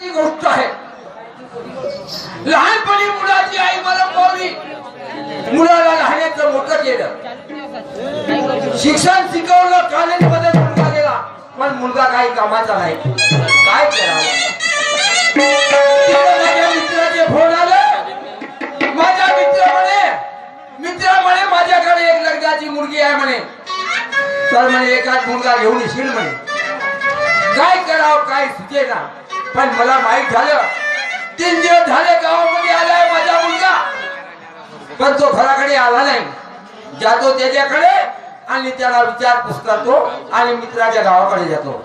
गोष्ट आहे. लहानपणी मुलाची आई मला पावली मुलाला लहानाचं मोठं केलं. शिक्षण शिकवलं कॉलेजमध्ये मुलगा गेला पण मुलगा काही कामाचा नाही. काय करावं? माझ्या मित्राचे फोन आले. माझ्या मित्र म्हणे मित्र म्हणे माझ्याकडे एक लग्नाची मुलगी आहे म्हणे. तर म्हणे एकाच मुलगा घेऊन येशील म्हणे. काय करावं? काय सुचेना. पण मला माहीत झालं तीन दिवस झाले गावामध्ये आलाय माझा मुलगा. पण तो घराकडे आला नाही. जातो त्याच्याकडे आणि त्याला विचार करतो आणि मित्राच्या गावाकडे जातो.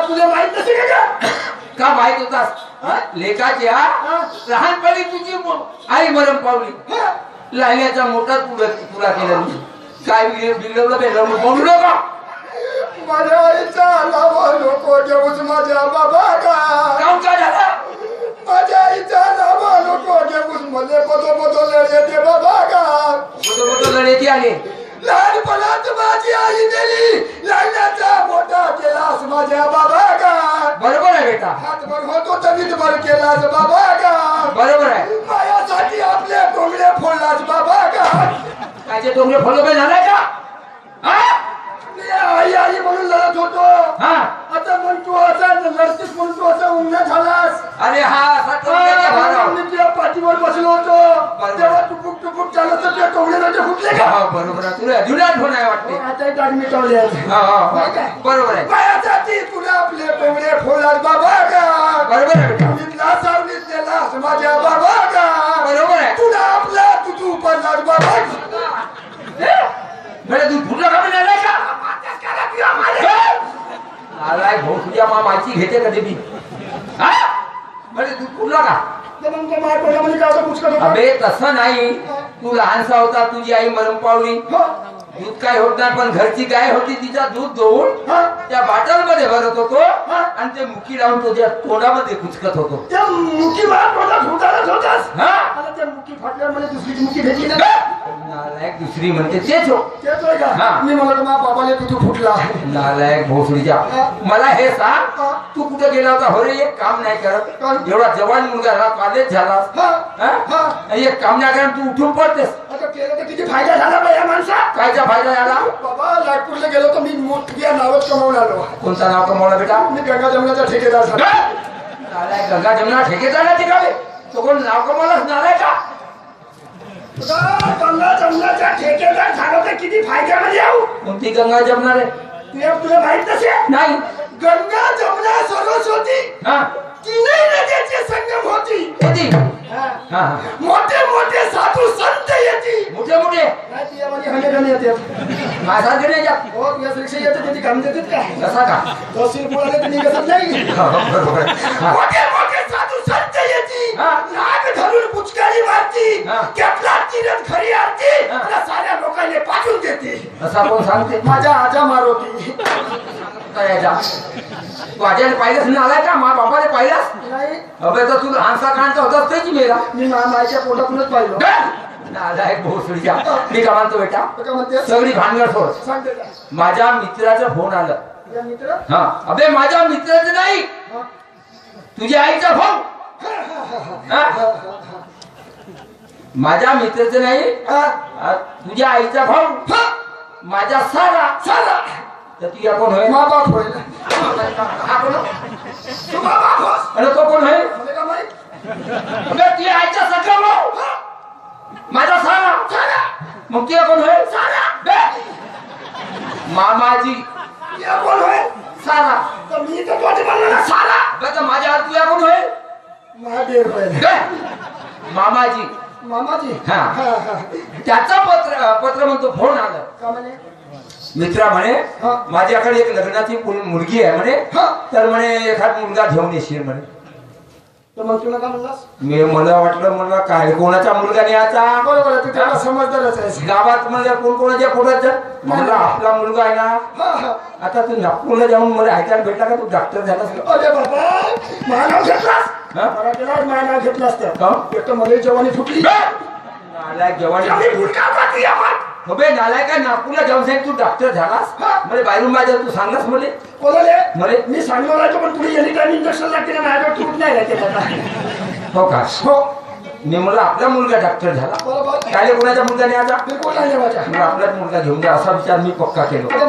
तुला माहीत नसेल का? का माहीत होतास? लेखाची हा. लहानपणी तुझी आई मरण पावली. लहान्याचा मोठा तुला तुला केला मी. काय बिघ- बिघडवलं रमू बोलू नका. माझ्या आईचा लावा नको घेऊच माझ्या बाबा का झाला? माझ्या आईचा लावा नको घेऊच मले बदो बदो येते बाबा का बोलतो बोलतो लढ्याची आली लहानपणात माझी आई गेली लग्नाचा मोठा केलास माझ्या बाबा का बरोबर आहे बेटा। हातभर होतो तरीच बर केलास बाबा का बरोबर आहे मायासाठी आपले कोंबडे फोडलास बाबा का काजे डोंगरे फॉलो काय? झालाय का हा? मी आई आई म्हणून लढत होतो हा। आता म्हणतो असा लढतीस म्हणतो असा उन्हा झालास. अरे हा असा. मी तुझ्या पाठीवर बसलो होतो. तेव्हा टुकुक टुकुक चालत कोंबडे नव्हते फुटले का? बरोबर. आहे तुला जुना आठवण आहे वाटते. आता एक आदमी टवले हा, हा, हा. बरोबर आहे. मायासाठी तुला आपले कोंबडे फोडलास बाबा का? बरोबर आहे. बेटा माझ्या बाबा का? बरोबर आहे. तुला आपला तुझू पडलास बाबा. तू फुटला का आलाय का? आलाय भाऊ तुझ्या मामाची घेते कधी मी? म्हणजे तू फुटला का म्हणजे? अबे तसं नाही तू लहानसा होता तुझी आई मरण पावली. दूध काय होत नाही पण घरची गाय होती तिचा दूध हा. त्या बाटलमध्ये भरत होतो आणि ते मुकी लावून तुझ्या तोंडामध्ये कुचकत होतो. त्या मुकी होतास होताच होतास आता त्या मुकी मुकी भेटली ना नालायक दुसरी म्हणते तेच हो. तेच होय का. मी म्हणलं माझ्या बाबाला तुझू फुटला. नालायक भोसडीच्या. मला हे सांग तू कुठे गेला होता? हो रे एक काम नाही करत? एवढा जवान मुलगा झाला. कॉलेज झाला. एक काम नाही करत तू उठून पडतेस केलं तर किती फायदा झाला बा या कायचा फायदा झाला बाबा नागपूरला गेलो तर मी मोठ्या नावात कमावून आलो. कोणता नाव कमावला बेटा? मी गंगा जमनाचा ठेकेदार झालो. गंगा जमुना ठेकेदार ना तिकावे तो कोण नाव कमावलाच नालाय का? गंगा जमनाचा ठेकेदार झालो तर किती फायद्यामध्ये येऊ कोणती गंगा जमणार आहे तुला तुला माहीत नसेल? नाही. गंगा जमुना सरस्वती हा. तीनही नद्याचे संगम होती. होती? हा. हा. हा. मोठे मोठे साधू संत येते. मोठे मोठे माझा हो तुझ्या रिक्षा येते त्याची काम देतात का? कसा का? तहसील बोलायला तर निघतच नाही. हा, बरोबर. आहे. मोठे मोठे साधू संत येते. नाग धरून पुचकारी मारती. त्यातला तिरत खरी आरती. आणि साऱ्या लोकांनी पाठवून देते. असा कोण सांगते? माझ्या आजा काय याचा? तू आज्याने पाहिलंच नाही आलाय का? मा बापाने पाहिलास नाही. अबे तर तू लहानसा कांचा होतास त्याची मेला? मी मा- मायच्या पोटातूनच पाहिलो. नालायक भोसडीच्या मी का म्हणतो बेटा? तो सगळी भानगड सोड का? माझ्या मित्राचा फोन आला. हा. अबे माझ्या मित्राचं नाही. तुझ्या आईचा फोन? माझ्या मित्राचं नाही. तुझ्या आईचा फोन. हा. माझा सारा. सारा. तुझ्या कोण होय मा बाप हा कोण तू मा बाप होस? आणि तो कोण माहीत. अबे तुझ्या आईचा सगळं भाऊ. हा. माझा सारा. सारा. मग तुझ्या कोण होय सारा. बे. मामाजी या कोण होय सारा. तर मी तर तुझ्या म्हणलं ना. सारा. अबे तर माझ्या हात तुझ्या कोण होय महादेव बे. मामाजी मामाजी हा. हा, हा. त्याचं पत्र पत्र म्हणतो फोन आलं. का म्हणे? मित्रा म्हणे. माझ्याकडे एक लग्नाची मुल- मुलगी आहे म्हणे. तर म्हणे एखाद मुलगा घेऊन येशील म्हणे. तर मग तुला काय म्हणलास? मी मला वाटलं मला काय कोणाचा मुलगा न्यायचा? बरोबर तू समजदारच गावात म्हणजे कोण कोणाच्या पोटात म्हणलं आपला मुलगा आहे ना. आता तू नागपूरला जाऊन मला ऐकायला भेटला का? तू डॉक्टर झालास का? अरे बाबा माझं नाव घेतलास? मराठीला? एक तर जवानी फुटली. जवानी आम्ही अबे नालायक काय नागपूरला जाऊन सांग तू डॉक्टर झालास. मला बाहेरून माझ्या तू सांगलास मला कोणाले मले? मी सांगणार आहे पण तुला एनी टाइम इंजेक्शन लागते ना माझ्याकडे तुट नाही आता. हो का हो मी मला आपला मुलगा डॉक्टर झाला काय कोणाचा मुलगा नाही माझ्या मला आपलाच मुलगा घेऊन जा असा विचार मी पक्का केलो आता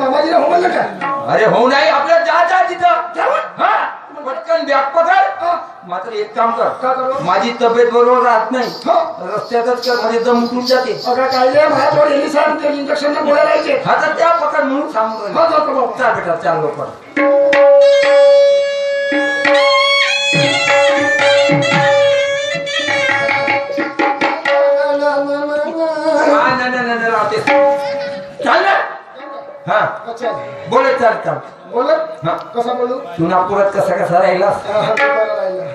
अरे हो नाही आपल्या जा जा तिथं. हा पटकन बॅग पकड. मात्र एक काम कर. करू? माझी तब्येत बरोबर राहत नाही. रस्त्यातच कर म्हणजे दम उठून जाते. अगं काय रे? इंजेक्शन गोळ्या हा तर त्या पकड म्हणून बाबा. चाल बेटा चाल लवकर. ना हा. अच्छा. बोलत चाल चाल बोलत हा. कसा बोलू? कसा राहिलं.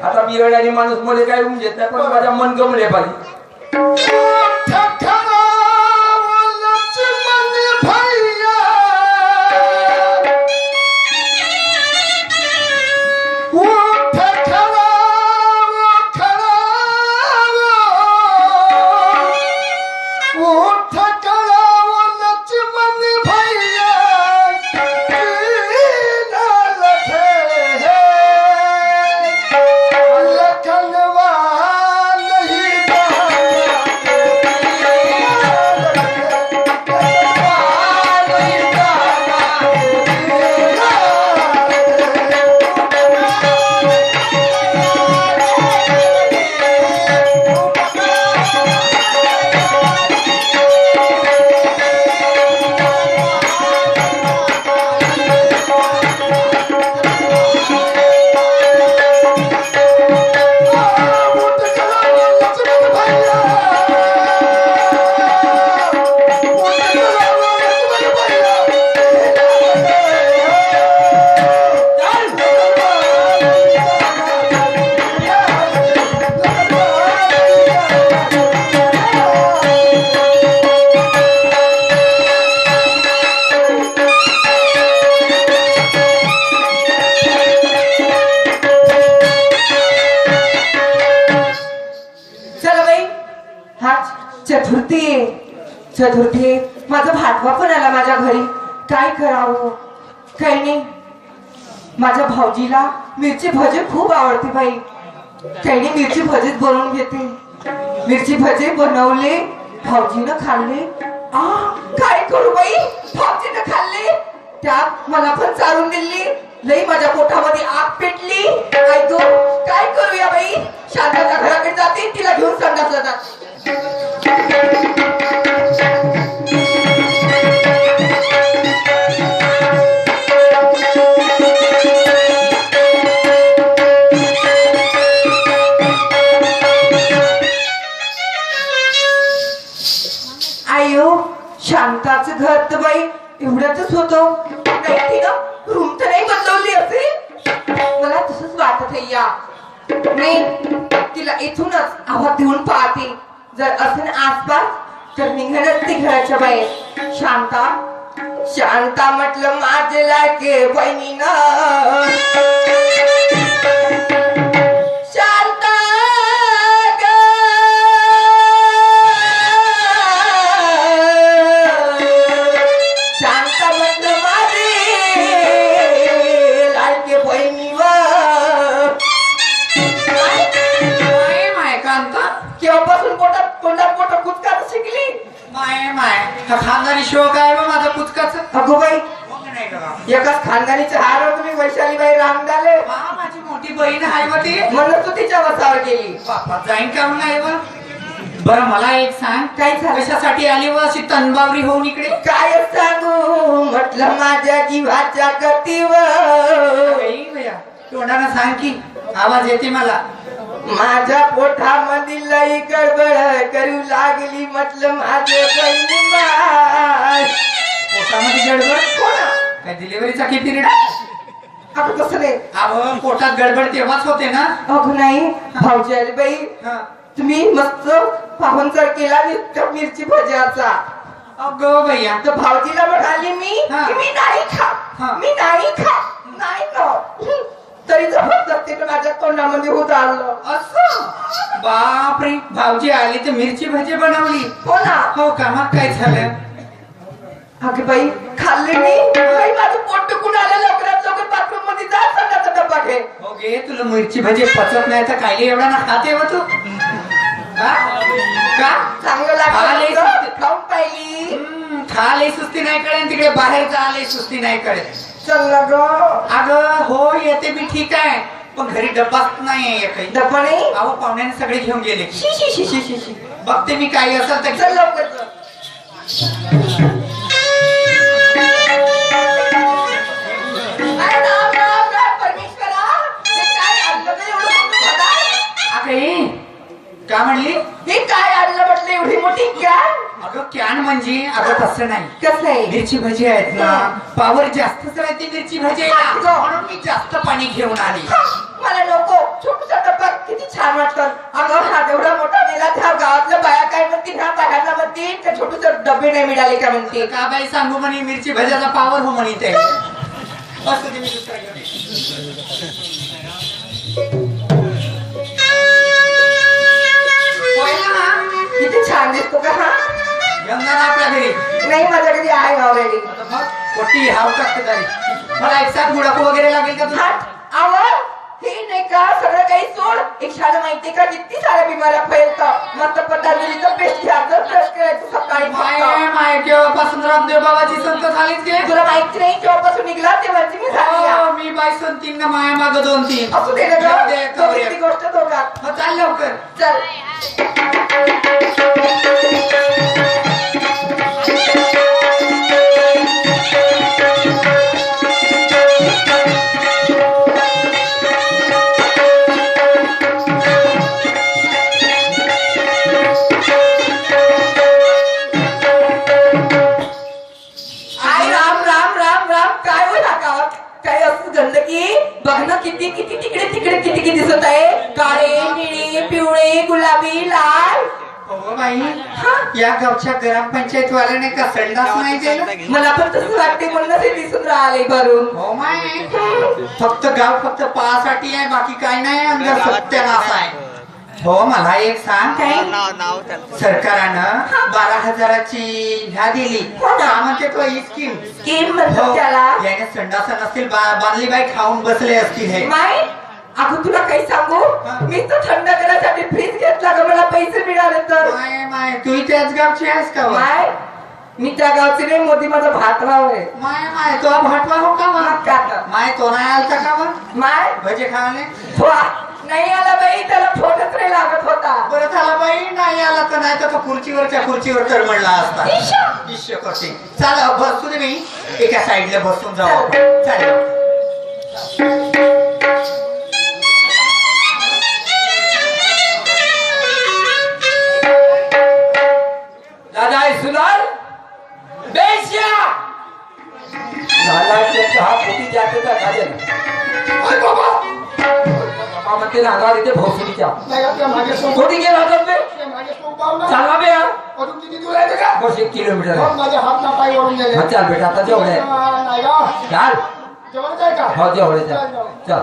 आता वेळाने माणूसमध्ये काय होऊन घेत नाही पण माझ्या मन गमले पाहिजे चतुर्थी आहे. माझा भाटवा पण आला माझ्या घरी. काय करावं? काही नाही. माझ्या भाऊजीला मिरची भजी खूप आवडते बाई. काही नाही मिरची भजीच बनवून घेते. मिरची भजी बनवले भाऊजीनं खाल्ले. आ काय करू बाई? भाऊजीनं खाल्ले. त्यात मला पण चालून दिली. लई माझ्या पोटामध्ये आग पेटली. काय काय करूया बाई? शांताच्या घराकडे जाते तिला घेऊन संडासला जाते. एवढ्यातच होतो. नाही रूम तर नाही बदलवली असेल. मला तसंच वाटत आहे या. मी तिला इथूनच आवाज देऊन पाहते. जर असेल आसपास तर निघणच ती घराच्या बाहेर. शांता शांता म्हटलं माझे लागे बहिणीनं. तोंडात पोटात कुचकाच शिकली. माय माय. हा खानदानी शोक आहे बा माझा पुचकाच अगो बाई एकाच खानदानीचे हार तुम्ही वैशालीबाई रामदाले. माझी मोठी बहीण आहे बा ती. म्हणून तू तिच्या वसावर गेली बापा जाईन का म्हणून आहे बा? बरं मला एक सांग. काय झालं? कशासाठी आली व अशी तनबावरी होऊन इकडे? काय सांगू? म्हटलं माझ्या जीवाच्या गतीवर. तोंडानं सांग की आवाज येते मला. माझ्या पोटामध्ये लई गडबड करू लागली म्हटलं माझे बहिणी माय. पोटामध्ये गडबड कोणा? काय डिलिव्हरीचा किती पिरियड अगं तसं नाही अहो पोटात गडबड तेव्हाच होते ना अगं नाही भाऊजी आले बाई हा. तुम्ही मस्त पाहुणचार केला नुसतं मिरची भज्याचा अगं भैया तर भाऊजीला म्हणाली मी. की मी नाही. खा मी नाही खा नाही ना तरी माझ्या तोंडामध्ये होत आलं? असं? बापरे भाऊजी आले तर मिरची भजी बनवली. हो ना. हो का? मग काय झालं? अगे बाई खाल्ले मी बाई माझं पोट दुखून आलं. लवकरात लवकर बाथरूममध्ये जा संध्याचा डब्बा घे. हो गे तुला मिरची भजी पचत नाही तर काय एवढा ना खाते हो तू? का? चांगलं लागलं. खाऊन पाहिली. हम्म, खाले सुस्ती नाही कळेल. तिकडे बाहेर आले सुस्ती नाही कळेल. चल ग. अगं हो येते मी ठीक आहे. पण घरी डब्बाच नाही काही. डब्बा नाही अहो पाहुण्याने सगळे घेऊन गेले. शी शी शी शी शी शी. बघते मी काही असेल तर चल लवकर का म्हणली? हे काय आणलं म्हटलं? एवढी मोठी कॅन? अगं कॅन म्हणजे अगं तसं नाही. कसं आहे? मिरची भजी आहेत ना पावर जास्तच राहते मिरची भजी. अगं. म्हणून मी जास्त पाणी घेऊन आली. मला नको. छोटूसा डब्बा किती छान वाटतं. अगं हा एवढा मोठा नेला त्या गावातल्या बाया काय म्हणतील? ह्या बायांना म्हणतील? त्या छोटूसे डबे नाही मिळाले का म्हणतील? का बाई सांगू म्हणे मिरची भज्याचा पावर हो म्हणे ते असं ते मी किती छान दिसतो का? हा आपल्या घरी. नाही माझ्या घरी आहे ऑलरेडी आता मग पोटी हाव टाकते तरी. मला एक साथ गुडाकू वगैरे लागेल का हात आवड हे नाही का सगळं काही सोड. एक छान माहितीये का किती साऱ्या बिमाऱ्या फैलतं. मस्त पतंजलीचं पेस्ट घ्यायचं ब्रश करायचं सकाळी माय फक्त. माय केव्हापासून रामदेव बाबाची संत झालीच गे? तुला माहिती नाही जेव्हापासून निघला? तेव्हाची मी झाली आहे. हो, मी बाई संतीन ना माया माग दोन तीन असू दे ना गोष्ट दोघात. मग चाल लवकर. चल. किती किती तिकडे तिकडे किती किती दिसत आहे. काळे निळे पिवळे गुलाबी लाल. हो बाई या गावच्या ग्रामपंचायत वाल्याने का संडास नाही दिलं? मला पण तसं वाटते म्हणूनच हे दिसून राहिले भरून. हो माय. फक्त गाव फक्त पासाठी आहे बाकी काय नाही अंदर सत्यानाश आहे. हो मला एक सांग. काय सरकारनं बारा हजाराची ह्या दिली. हो. ना. का म्हणते तो ही स्कीम. स्कीम हो, त्याला. याने संडास नसतील बांधली बाई खाऊन बसले असतील हे. माय अगं तुला काही सांगू. मी तर थंड करण्यासाठी फ्रीज घेतला. त्याच गावची आहेस का? माय मी त्या गावची नाही मोदी माझा भातराव आहे माय माय तो भाटवा हो का? मग काय तर? माय तो नाही आलता का? माय भजे वा, नाही आला बाई त्याला फोटच नाही लागत होता बरं झाला बाई नाही आला तर नाही तर तो खुर्चीवरच्या खुर्चीवर तर म्हणला असता ईशा. ईश्य करते चला बसू दे मी एका साईडला बसून जाऊ आपण. चालेल दादा आहे सुनार बेश्या झाला की हा पोटी जाते का खाजेल अरे बाबा बाबा म्हणते ना अंगावर येते भोसडीच्या नाही आपल्या मागे सोबत कोणी गेला होता बे मागे सोबत पाहू ना चालवा बे हा. अजून किती दूर आहे ते का बस एक किलोमीटर मग आहे माझे हात ना पाय वळून गेले हा, चाल बेटा आता जेवढे आहे हा, नाही का चाल जेवण आहे का हो जेवढे चल, चाल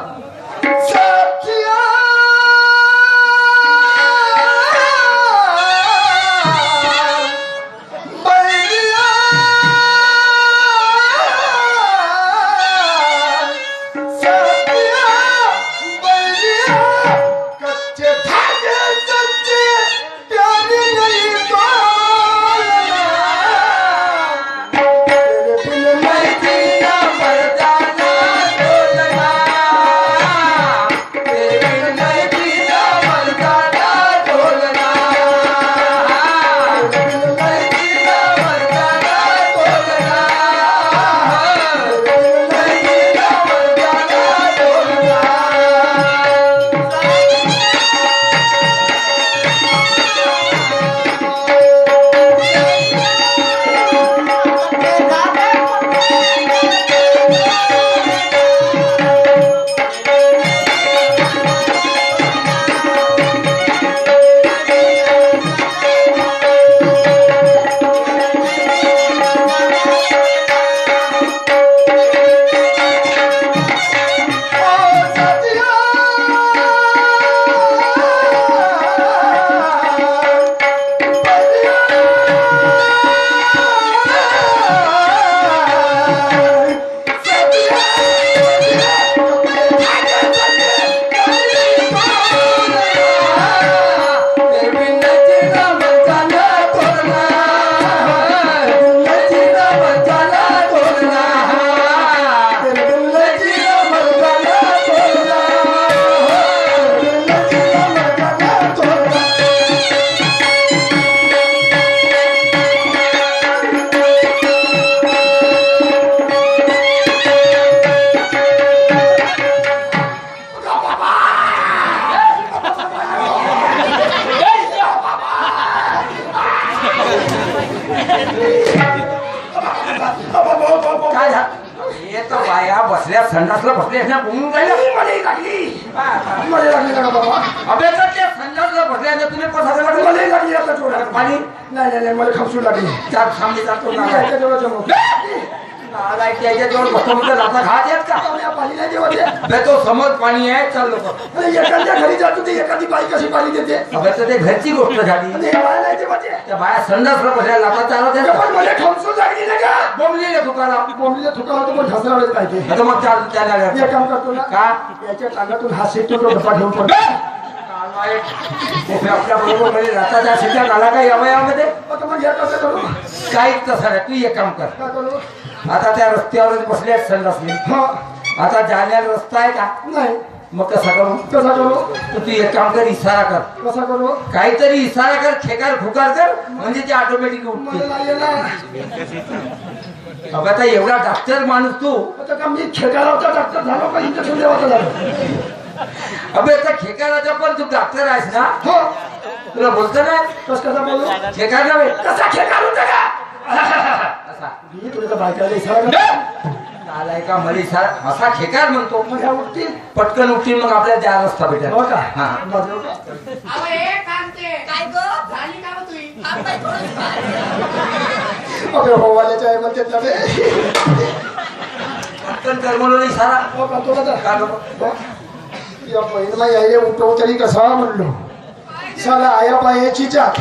काय झालं? हे तर बाया बसल्या संडासला बसल्या ना बोलून बाबा? त्या संडासला बसल्या ना तुला मध्ये लागली? आता पाणी नाही नाही मला खापसू लागली. त्या खांबी जातो म्हणजे ते समोर पाणी आहे चाल लोक. एखाद्या घरी जातो ते एखादी बाई कशी पाणी देते? अबे तर ते घरची गोष्ट झाली. ते त्या बाया संडासला बसल्या लाथा चालत ते आहेत पण मला खपसू लागली ना का? बोंबलेले बोंबलीला पण ढसरावलेच पाहिजे. आता मग चाल मी त्याला एक काम करतो ना का? याच्या टांगातून हा तो घेऊन पडतो. आपल्या बरोबर म्हणजे लाताच्या शिट्या झाला का यावयामध्ये करू. काहीच तसं नाही तू एक काम कर. काय करू? आता त्या रस्त्यावरच बसले आहेत संडासले हा. आता जाण्याला रस्ता आहे का? नाही. मग कसा करू? कसा करू? तर तू एक काम कर इशारा कर. कसा करू? काहीतरी इशारा कर खेकार खुकार कर म्हणजे ते ऑटोमॅटिक उठते येणार. अगं आता एवढा डॉक्टर माणूस तू. आता का मी खेळायला डॉक्टर झालो का इंजेक्शन देवाचं झालं? अबे आता खेकाराचा पण तू डॉक्टर आहेस ना? हो. तुला बोलतो ना कस कसा बोलू? खेकार नव्हे कसा खेळणार होता का? असा मी तुला बायकाला इशारा करतो. आलाय का मला इशारा? असा खेकार म्हणतो. मग ह्या उठतील. पटकन उठतील मग आपल्याला त्या रस्ता भेटेल. हो का? हा. अबे हो वाल्याच्या आहे म्हणते ना ते. पटकन कर म्हणून इशारा. हो का तुला तर का नको? हो. या बहीण यायले उठव तरी कसा म्हणलो. साला आया बायाची जात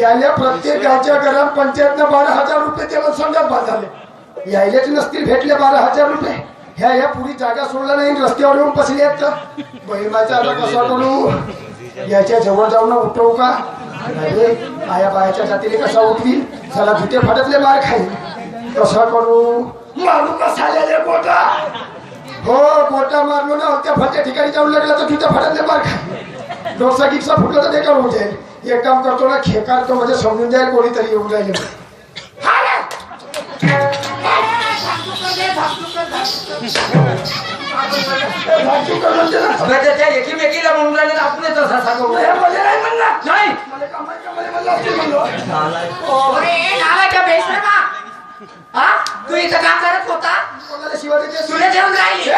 यायला प्रत्येकाच्या घरात पंचायतनं बारा हजार रुपये त्याला संघात बाद झाले यायलेच नसतील भेटले बारा हजार रुपये. ह्या या पुरी जागा सोडला नाही रस्त्यावर येऊन बसले आहेत तर बहिणाचा आता कसा करू याच्या जवळ जाऊन उठवू का? अरे आया बायाच्या जातीने कसा उठवी चला भुते फाटतले मार खाई कसा करू? मारू कसा बोटा? हो मोठा मारलो ना त्या फटक्या ठिकाणी जाऊन लागला तर तुझ्या फटातले मार खा डोसा गिप्सा फुटलं तर बेकार होऊन जाईल एक काम करतो ना खेकार तो म्हणजे समजून जाईल कोणीतरी येऊन राहिले अबे ते त्या इथं काम करत होता? तुला देऊन राहिली.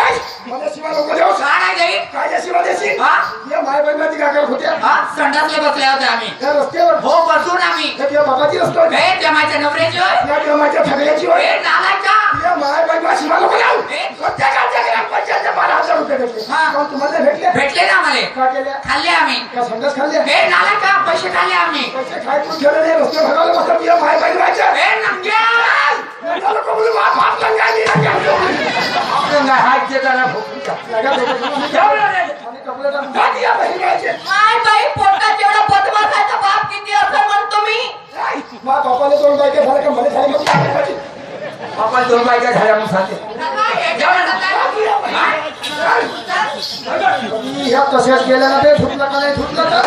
का नाही देईल हा? हा? संडासला बसले होते आम्ही. हो बसून आम्ही. बाबाची रस्ता हे त्या माझ्या नवऱ्याची होय. या माझ्या होय. नालायका या माय बाई शिवा लोक लावून हे कोणत्या गावच्या ग्रामपंचायतचे बारा हजार रुपये भेटले हा. कोण तुम्हाला भेटले भेटले ना आम्हाला का केल्या खाल्ले आम्ही का संडास खाल्ले हे नालायका पैसे खाल्ले आम्ही पैसे खाय तू ठेवले नाही रस्ते भगायला बसतात या माय बाई व्हायच्या हे नंग्या नंगाला कोणी वाप हात लंगाली आपण काय हात देताना फुकूचा. आणि कपडे टाकून टाक या बहिणी व्हायचे माय बाई पोटात एवढा बदमाश आहे तर बाप किती असं म्हणतो मी मा बापाने दोन बायके झाले का मला झाले आपण दोन बायका झाल्या सांगते. ह्या तसेच गेल्या ना ते फुटलं का नाही फुटलं का?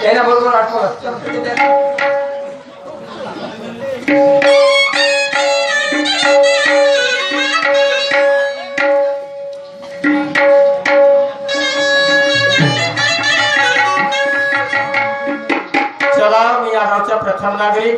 त्याला बरोबर आठवलं. प्रथम नागरिक.